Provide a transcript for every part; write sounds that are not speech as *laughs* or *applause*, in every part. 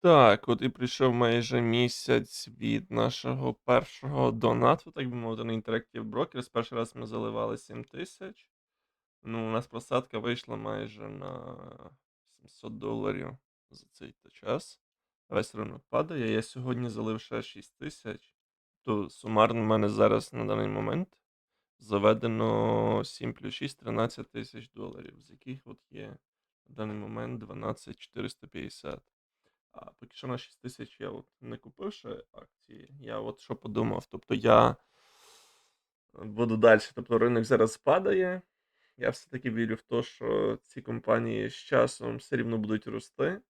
Так, от і прийшов майже місяць від нашого першого донату, так би мовити, на Interactive Brokers. Перший раз ми заливали 7 тисяч. Ну, у нас просадка вийшла майже на 700 доларів за цей час. Весь ринок падає. Я сьогодні залив ще 6 тисяч. То сумарно в мене зараз на даний момент заведено 7 плюс 6 13 тисяч доларів, з яких от є на даний момент 12 450. А поки що на 6 тисяч я от не купив ще акції. Я от що подумав. Тобто я буду далі. Тобто ринок зараз падає. Я все-таки вірю в те, що ці компанії з часом все рівно будуть рости.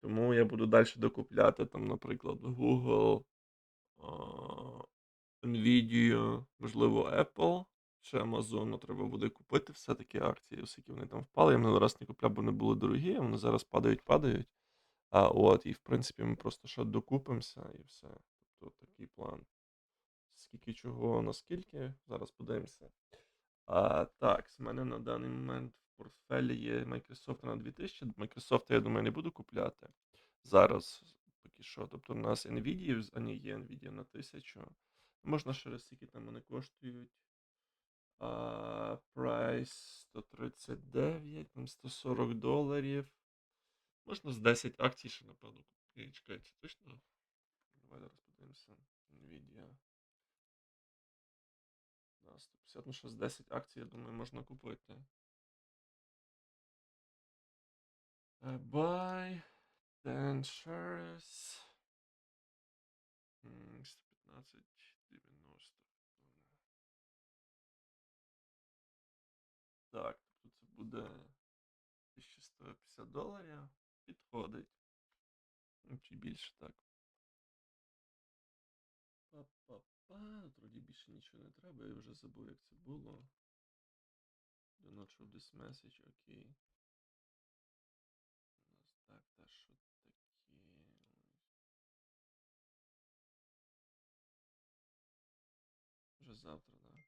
Тому я буду далі докупляти, там, наприклад, Google, Nvidia, можливо, Apple, ще Amazon треба буде купити все-таки акції, оскільки вони там впали. Я минулий раз не купляв, бо вони були дорогі, вони зараз падають, падають. А от, і в принципі ми просто ще докупимося і все. Тобто такий план. Скільки чого, наскільки, зараз подивимося. А, так, з мене на даний момент в портфелі є Microsoft на 2000. Microsoft я думаю, не буду купляти зараз, поки що. Тобто у нас Nvidia, а не є Nvidia на 1000. Можна ще раз, скільки там вони коштують. Прайс 139, там 140 доларів. Можна з 10 акцій ще, напевно, купити. Чекайте, точно? Давай зараз подивимося. Nvidia. Да, 150, ну ще з 10 акцій, я думаю, можна купити. Е, Buy 10 shares. М, 115,90. Так, тобто це буде 1150 доларів. Підходить. Ну, Чи більше так. Па-па-па. Тут Вроді більше нічого не треба, я вже забув, як це було. Do not show this message, окей. У нас так, та що таке? Вже завтра, да.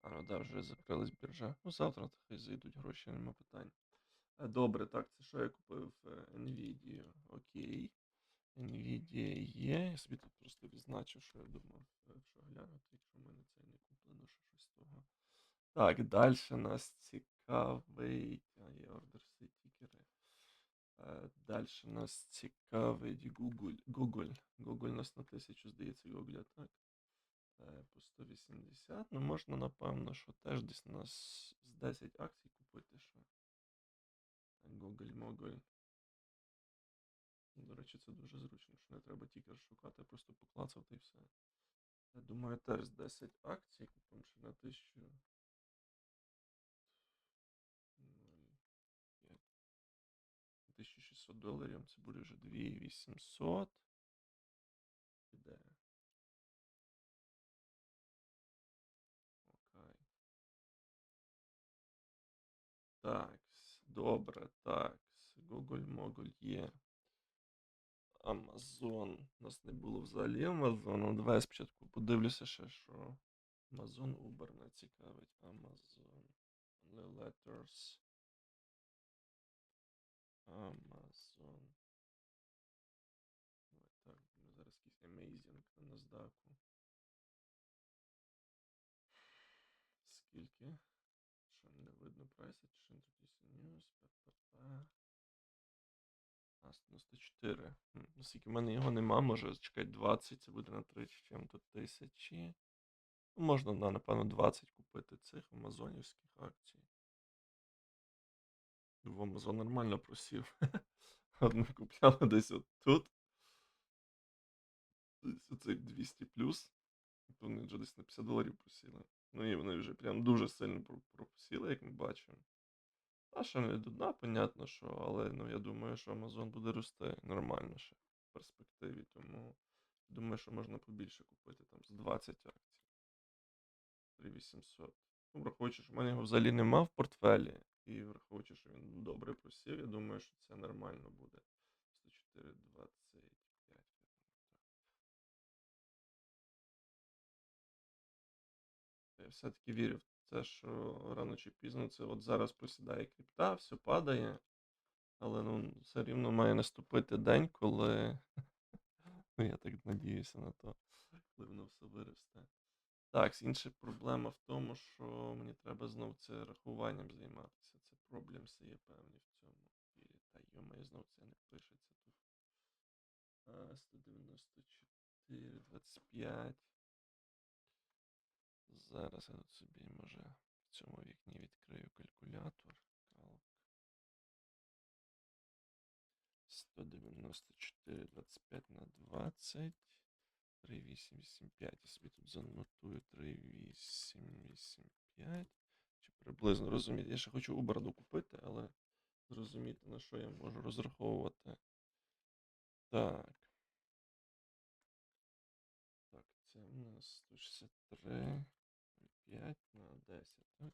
А, ну да, вже закрилась біржа. Ну, завтра хай зайдуть гроші, нема питань. Е, Добре, так, це що я купив? Е, Nvidia. Окей. Nvidia є. Я собі тут просто відзначив, що я думав, е, що глянути, якщо в мене це не куплено, що щось того. Так, далі нас цікавить. А, є ордерси тікери. Далі нас цікавить Google. Google. Google нас на 1000, здається, Google, так? Е, По 180. Ну, можна, напевно, що теж десь нас з 10 акцій купити ще. Google Моголь. До речі, це дуже зручно, що не треба тільки шукати, просто поклацати і все. Я думаю, теж з 10 акцій купимо ще на 1000. 1600 доларів, це буде вже 2800. Іде. Окей. Так, добре, так. Google Моголь є. Amazon. У нас не було взагалі Amazon. Давай я спочатку подивлюся ще, що Amazon Uber не цікавить. Amazon. Letters. Amazon. Так, зараз якийсь Amazing на NASDAQ. Скільки? Що не видно прайси? Чи Introduce News? Па-па-па. А, 94. М, Оскільки в мене його нема, може чекати 20, це буде на 3 чим тут тисячі. Можна, да, напевно, 20 купити цих амазонівських акцій. В Амазон нормально просів. *laughs* Одну купляли десь от тут. Десь оцей 200 плюс. Вони вже десь на 50 доларів просіли. Ну і вони вже прям дуже сильно про- просіли, як ми бачимо. А що не до дна, понятно, що, але ну, я думаю, що Amazon буде рости нормально ще в перспективі, тому думаю, що можна побільше купити там з 20 акцій. 3800. Ну, враховуючи, що в мене його взагалі нема в портфелі, і враховуючи, що він добре просів, я думаю, що це нормально буде. 104, 25. Я все-таки вірю в те, що рано чи пізно це от зараз просідає крипта, все падає. Але ну, все рівно має наступити день, коли. Ну, я так надіюся на то, коли воно все виросте. Так, інша проблема в тому, що мені треба знов це рахуванням займатися. Це проблемси є певні в цьому. І, та йомає, знов це не пишеться тут. А, 194, 25. Зараз я тут собі, може, в цьому вікні відкрию калькулятор. Калк. 194, 25 на 20. 3885. Я собі тут занотую 3885. Чи приблизно розуміти. Я ще хочу Uber докупити, але зрозуміти, на що я можу розраховувати. Так. Так, це у нас 163, 5 на 10, так?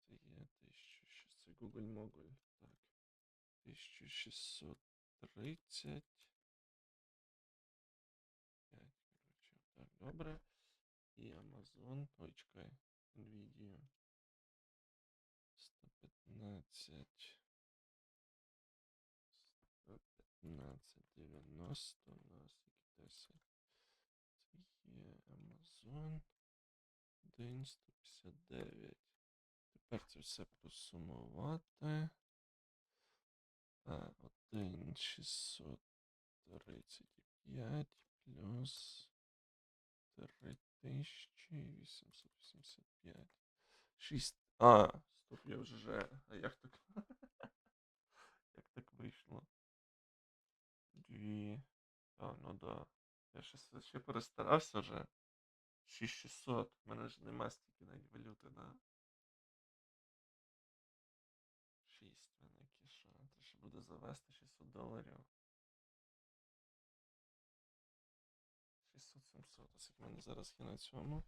Це є 1600, це Google Mogul. Так. 1630. 5, коротше, так, добре. І Amazon. Ой, чекай. Nvidia. 115. 115, 90 у нас які 10. Це є Amazon. 1, 159. Тепер це все посумувати. А, 1, 635 плюс 3885. 6. А, стоп, я вже. А як так? *laughs* Як так вийшло? Дві. А, ну да. Я ще, ще перестарався вже. 6600. У мене ж нема стільки навіть валюти, да? 6 в мене кіша. Треба ще буде завести 600 доларів. 600-700. Ось як мене зараз є на цьому.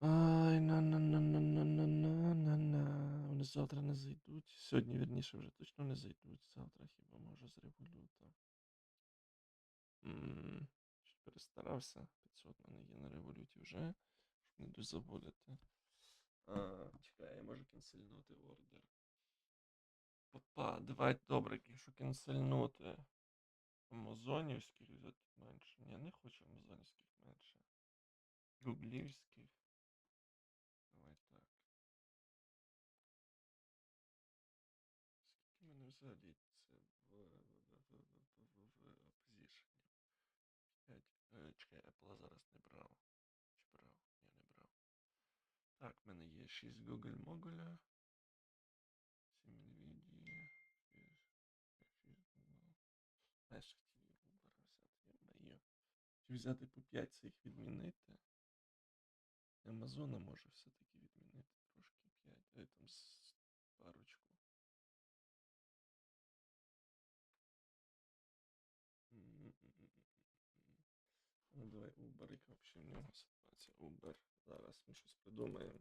Ай, на на на на на на на на на Вони завтра не зайдуть. Сьогодні, вірніше, вже точно не зайдуть. Завтра хіба може з революта. Перестарався. 500 в мене є на революті вже. Щоб не дозаводити. А, чекай, я можу кінсельнути ордер. Папа, давай добре, якщо кінсельнути. Амазонівських взяти менше. Ні, не хочу амазонівських менше. Гуглівських. Давай так. Скільки мене взагалі це в, в, в, в, в, в, в, в опозішені? 5. Е, чекай, Apple зараз не брав. Чи брав? Я не брав. Так, в мене є 6 Google Могуля. 7 Nvidia. 6 Google. Ще хотів Uber взяти, я даю. Чи взяти по 5 цих відмінити? Амазона може все-таки відмінити трошки 5. Ой, там парочку. Ну давай Uber, яка взагалі в нього ситуація. Uber. Зараз ми щось придумаємо.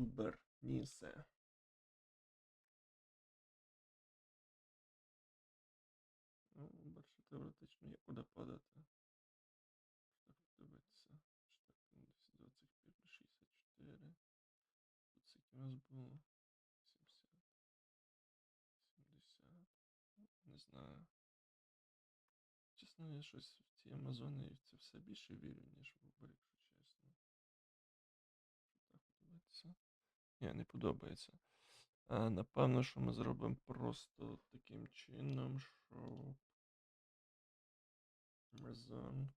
Uber Нісе. Ну, Uber ще теоретично є куди подати. Так подивитися. Що так там десь до цих пір 64. Тут скільки у нас було? 70. 70. Ну, Не знаю. Чесно, я щось в ці Амазони і в це все більше вірю, ніж в Uber, якщо чесно. Що так подивитися? Ні, не подобається. А, напевно, що ми зробимо просто таким чином, що. Amazon.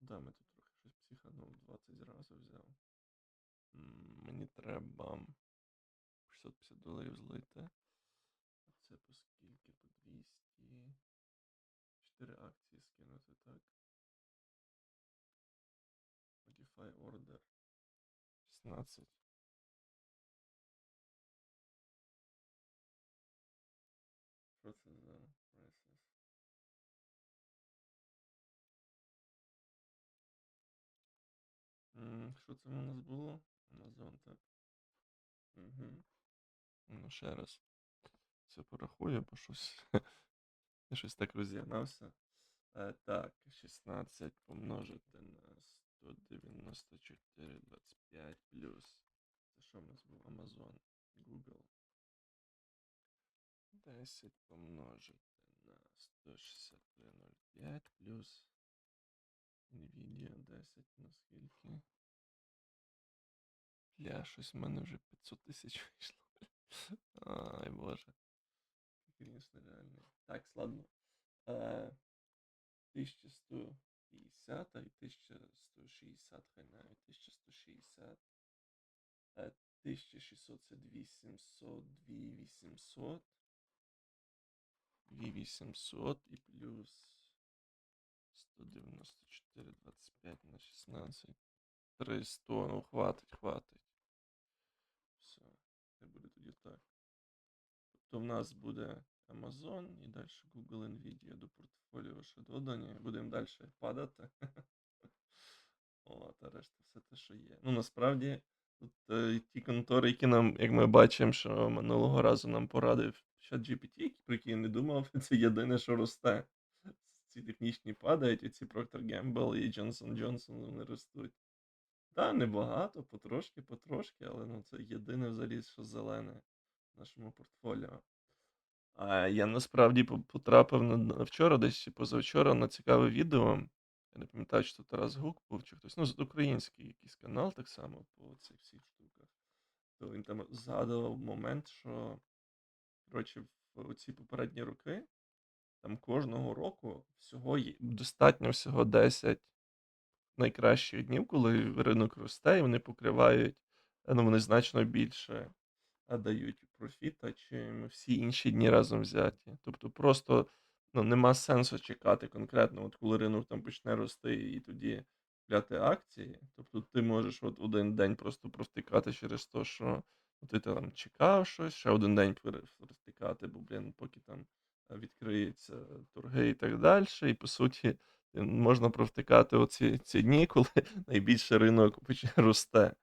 Да, ми тут трохи щось психанув, 20 разів взяв. Мені треба 650 доларів злити. А це по скільки? По 200. 4 акції скинути, так? Modify order. 16. М, Що це у нас було? Amazon, так? Угу. Ну, ще раз. Це порахую, бо щось. Я щось *laughs* так розігнався. Так, 16 помножити на 194, 25 плюс. Це що в нас був? Amazon, Google. 10 помножити на 163,05 плюс Nvidia 10 на скільки? Бля, щось в мене вже 500 тисяч *laughs* вийшло. Ай, боже. Звісно, реально. Так, ладно. Е, 1150 і 1160, хай навіть 1160. Е, 1600 це 2700, 2800. 2800 і плюс 194, 25 на 16. 300, ну хватить, хватить. Все, це буде тоді так. Тобто в нас буде Amazon і далі Google Nvidia до портфоліо ще додані. Будемо далі падати. О, та решта все те, що є. Ну, насправді, тут е, ті контори, які нам, як ми бачимо, що минулого разу нам порадив ChatGPT, про який я не думав, це єдине, що росте. Ці технічні падають, і ці Procter Gamble і Johnson Johnson вони ростуть. Так, небагато, потрошки, потрошки, але ну, це єдине взагалі, що зелене в нашому портфоліо. А я насправді по- потрапив на, на вчора, десь чи позавчора, на цікаве відео. Я не пам'ятаю, чи то Тарас Гук був, чи хтось. Ну, український якийсь канал, так само по цих всіх штуках. То він там згадував момент, що коротше, в ці попередні роки, там кожного року всього є, достатньо всього 10 найкращих днів, коли ринок росте, і вони покривають, е, ну, вони значно більше а, дають профіта, чим всі інші дні разом взяті. Тобто просто ну, нема сенсу чекати конкретно, от коли ринок там почне рости і тоді купляти акції. Тобто ти можеш от один день просто провтикати через те, що ну, ти там чекав щось, ще один день провтикати, бо, блін, поки там е, відкриються торги і так далі. І по суті, е, можна провтикати оці ці дні, *laughs* коли найбільше ринок росте.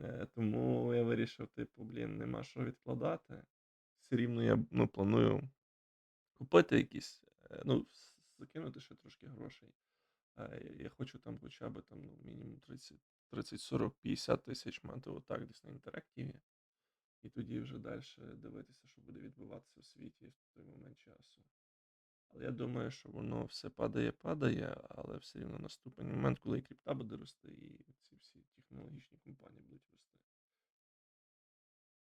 Е, Тому я вирішив, типу, блін, нема що відкладати. Все рівно я ну, планую купити якісь, е, ну, закинути ще трошки грошей. Е, Я хочу там хоча б там, ну, мінімум 30, 30, 40, 50 тисяч мати отак десь на інтерактиві. І тоді вже далі дивитися, що буде відбуватися у світі в той момент часу. Але я думаю, що воно все падає, падає, але все рівно наступний момент, коли і крипта буде рости, і ці всі технологічні компанії будуть рости.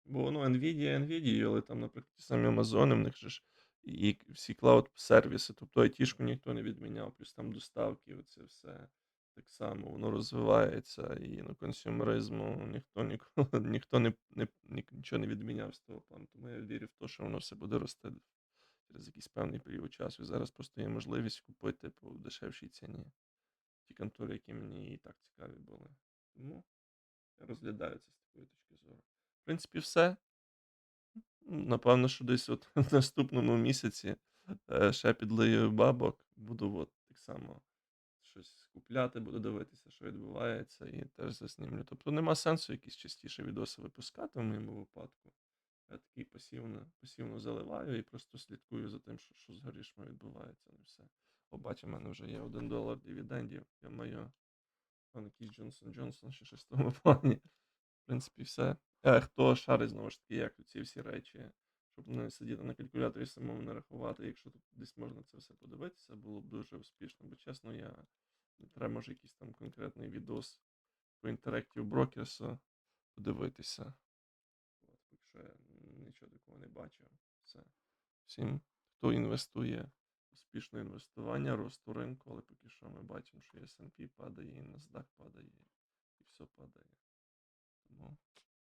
Бо ну, Nvidia, Nvidia, але там, наприклад, ті самі Амазони, в них ж і всі клауд-сервіси, тобто айтішку ніхто не відміняв, плюс там доставки, оце все так само воно розвивається, і ну, консюмеризму ніхто ніколи *laughs* ніхто не, не, нічого не відміняв з того плану. Тому я вірю в те, що воно все буде рости через якийсь певний період часу. І зараз просто є можливість купити по дешевшій ціні ті контори, які мені і так цікаві були. Тому я розглядаю це з такої точки зору. В принципі, все. Напевно, що десь от *laughs* в наступному місяці е, ще підлию бабок, буду от так само щось купляти, буду дивитися, що відбувається, і теж заснімлю. Тобто нема сенсу якісь частіше відоси випускати в моєму випадку. Я такий пасівно, пасівно заливаю і просто слідкую за тим, що, що з грішми відбувається. Ну і все. Побачу, в мене вже є 1 долар дивідендів. Я маю якийсь Джонсон Джонсон, ще щось *laughs* плані. В принципі, все. Е, хто шарить знову ж таки, як ці всі речі, щоб не сидіти на калькуляторі самому не рахувати. Якщо тут десь можна це все подивитися, було б дуже успішно. Бо чесно, я треба може якийсь там конкретний відос по Interactive Brokers подивитися. Поки я нічого такого не бачив. Все. Всім, хто інвестує, успішне інвестування, росту ринку, але поки що ми бачимо, що S&P падає, і NASDAQ падає, і все падає. Тому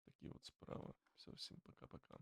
такі от справи. Все, всім пока-пока.